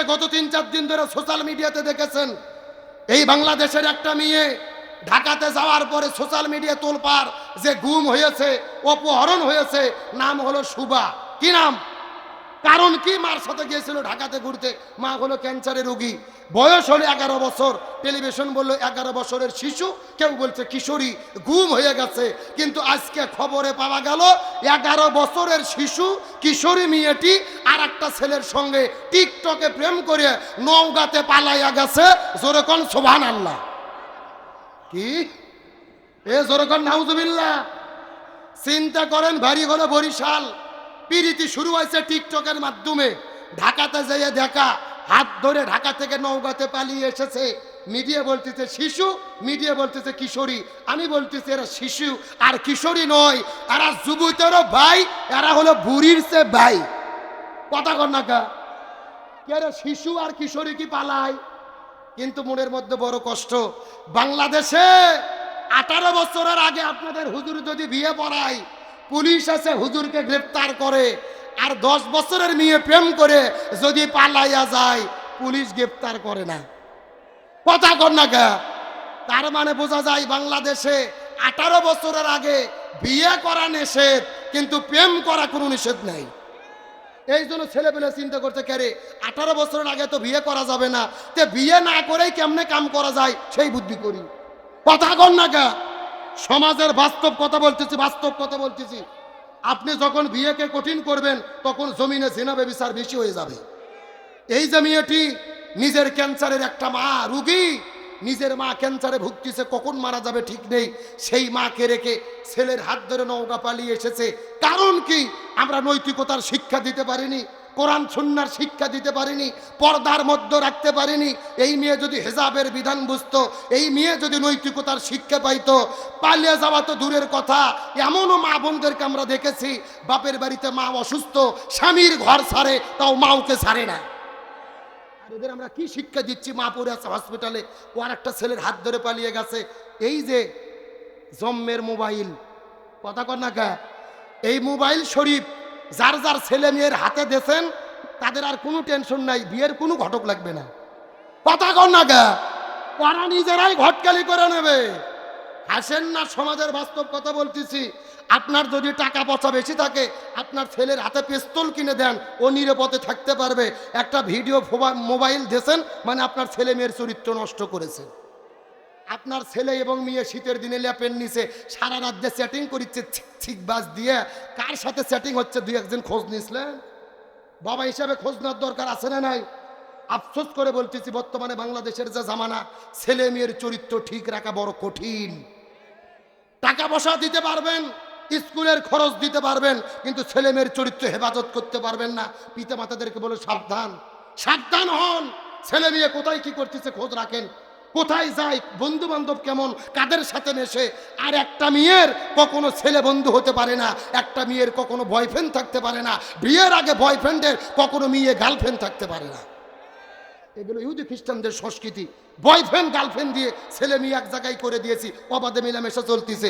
যে গত তিন চার দিন ধরে সোশ্যাল মিডিয়াতে দেখেছেন, এই বাংলাদেশের একটা মেয়ে ঢাকাতে যাওয়ার পরে সোশ্যাল মিডিয়া তোলপার যে গুম হয়েছে, অপহরণ হয়েছে, নাম হলো সুবা কি নাম? কারণ কি মার সাথে গিয়েছিল ঢাকাতে ঘুরতে? মা হলো ক্যান্সারের রোগী। বয়স হলো এগারো বছর। টেলিভিশন বলল এগারো বছরের শিশু। কেউ বলছে কিশোরী গুম হয়ে গেছে। কিন্তু আজকে খবরে পাওয়া গেল, এগারো বছরের শিশু, কিশোরী মেয়েটি আর একটা ছেলের সঙ্গে টিকটকে প্রেম করে নৌগাতে পালাইয়া গেছে। জোরেকন সোভান আল্লাহ কি? এ জোরেকন নাউজুবিল্লাহ। চিন্তা করেন ভারী হলো বরিশাল। পিরিতি শুরু হয়েছে টিকটকের মাধ্যমে। ঢাকাতে যেয়ে দেখা, হাত ধরে ঢাকা থেকে নৌকাতে পালিয়ে এসেছে। মিডিয়া বলতেছে, শিশু? মিডিয়া বলতেছে, কিশোরী। আমি বলতেছি, এরা শিশু, আর কিশোরী নয়, এরা যুবতেরও ভাই, এরা হলো বুড়ির সে ভাই। কথা কর না কা। কে শিশু আর কিশোরী কি পালায় কিন্তু মনের মধ্যে বড় কষ্ট। বাংলাদেশে আঠারো বছরের আগে আপনাদের হুজুর যদি বিয়ে পড়ায় পুলিশ আছে হুজুরকে গ্রেপ্তার করে আর দশ বছরের মেয়ে প্রেম করে যদি পালাইয়া যায়, পুলিশ গ্রেপ্তার করে না। কথা কর না কে তার মানে বোঝা যায় বাংলাদেশে আঠারো বছরের আগে বিয়ে করা নিষেধ, কিন্তু প্রেম করা কোনো নিষেধ নাই। এই জন্য ছেলেপেলে চিন্তা করতে কেরে আঠারো বছরের আগে তো বিয়ে করা যাবে না। তে বিয়ে না করেই কেমনে কাম করা যায়? সেই বুদ্ধি করি। কথা কর না কে সমাজের বাস্তব কথা বলতেছি, বাস্তব কথা বলতেছি। আপনি যখন বিয়েকে কঠিন করবেন, তখন জমিনে জেনাবে বিচার বেশি হয়ে যাবে। এই যে মেয়েটি নিজের ক্যান্সারের একটা মা, রুগী, নিজের মা ক্যান্সারে ভুগতেছে, কখন মারা যাবে ঠিক নেই। সেই মাকে রেখে ছেলের হাত ধরে নৌকা পালিয়ে এসেছে। কারণ কি? আমরা নৈতিকতার শিক্ষা দিতে পারিনি। কোরআন সুন্নার শিক্ষা দিতে পারিনি, পর্দার মধ্যে রাখতে পারিনি, এই মেয়ে যদি হেজাবের বিধান বুঝতো, এই মেয়ে যদি নৈতিকতার শিক্ষা পাইতো, পালিয়ে যাওয়া তো দূরের কথা, এমনও মা বোনদেরকে আমরা দেখেছি, বাপের বাড়িতে মা অসুস্থ, স্বামীর ঘর ছাড়ে তাও মাওকে ছাড়ে না। এদের আমরা কি শিক্ষা দিচ্ছি? মা পড়ে আছে হসপিটালে ও আর একটা ছেলের হাত ধরে পালিয়ে গেছে। এই যে জম্মের মোবাইল, কথা কর না এই মোবাইল শরীফ যার যার ছেলে মেয়ের হাতে দেছেন তাদের আর কোনো টেনশন নাই, বিয়ের কোনো ঘটক লাগবে না। কথা কর না কা? ওরা নিজেরাই ঘটকালি করে নেবে। হাসেন না, সমাজের বাস্তব কথা বলতেছি। আপনার যদি টাকা পয়সা বেশি থাকে, আপনার ছেলের হাতে পিস্তল কিনে দেন, ও নিরাপদে থাকতে পারবে। একটা ভিডিও মোবাইল দেন মানে আপনার ছেলে মেয়ের চরিত্র নষ্ট করেছে। আপনার ছেলে এবং মেয়ে শীতের দিনে ল্যাপের নিচে সারা দিয়ে চ্যাটিং করিচ্ছে ঠিক বাস দিয়ে, কার সাথে চ্যাটিং হচ্ছে দুই একজন খোঁজ নিয়েছিলেন? বাবা হিসাবে খোঁজ নেওয়ার দরকার আছে না নাই? আফসোস করে বলতেছি, বর্তমানে বাংলাদেশের যা জামানা, ছেলে মেয়ের চরিত্র ঠিক রাখা বড় কঠিন। টাকা পয়সা দিতে পারবেন, স্কুলের খরচ দিতে পারবেন, কিন্তু ছেলে মেয়ের চরিত্র হেফাজত করতে পারবেন না। পিতা মাতাদেরকে বলে, সাবধান সাবধান হন। ছেলে মেয়ে কোথায় কি করতেছে খোঁজ রাখেন। কোথায় যায় বন্ধু বান্ধব কেমন, কাদের সাথে মেশে? আর একটা মেয়ের কখনো ছেলে বন্ধু হতে পারে না, একটা মেয়ের কখনো বয়ফ্রেন্ড থাকতে পারে না, বিয়ের আগে বয়ফ্রেন্ডের কখনো মেয়ে গার্লফ্রেন্ড থাকতে পারে না। এগুলো ইহুদি খ্রিস্টানদের সংস্কৃতি। বয়ফ্রেন্ড গার্লফ্রেন্ড দিয়ে ছেলে মেয়ে এক জায়গায় করে দিয়েছি, অবাধে মিলামেশা চলতেছে।